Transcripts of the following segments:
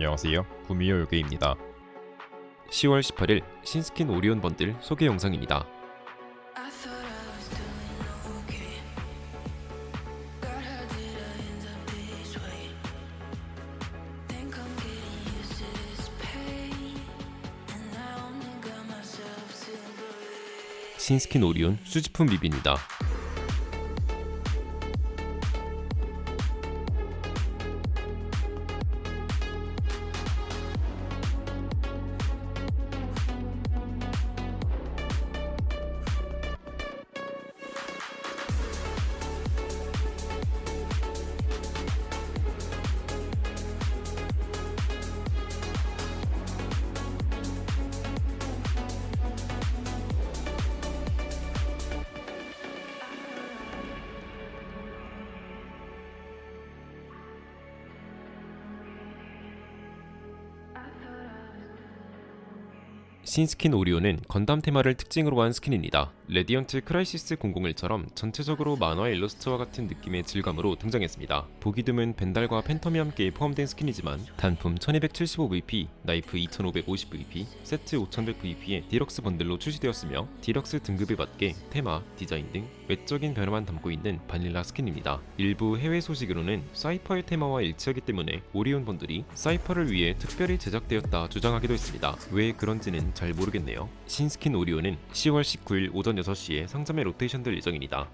안녕하세요. 구미호 요괴입니다. 10월 18일 신스킨 오리온 번들 소개 영상입니다. 신스킨 오리온 수집품 리뷰입니다. 신스킨 오리온은 건담 테마를 특징으로 한 스킨입니다. 레디언트 크라이시스 001처럼 전체적으로 만화 일러스트와 같은 느낌의 질감으로 등장했습니다. 보기 드문 벤달과 팬텀이 함께 포함된 스킨이지만 단품 1275VP, 나이프 2550VP, 세트 5100VP의 디럭스 번들로 출시되었으며 디럭스 등급에 맞게 테마, 디자인 등 외적인 변화만 담고 있는 바닐라 스킨입니다. 일부 해외 소식으로는 사이퍼의 테마와 일치하기 때문에 오리온 번들이 사이퍼를 위해 특별히 제작되었다 주장하기도 했습니다. 왜 그런지는 잘 모르겠네요. 신스킨 오리온은 10월 19일 오전 6시에 상점에 로테이션 될 예정입니다.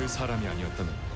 그 사람이 아니었다면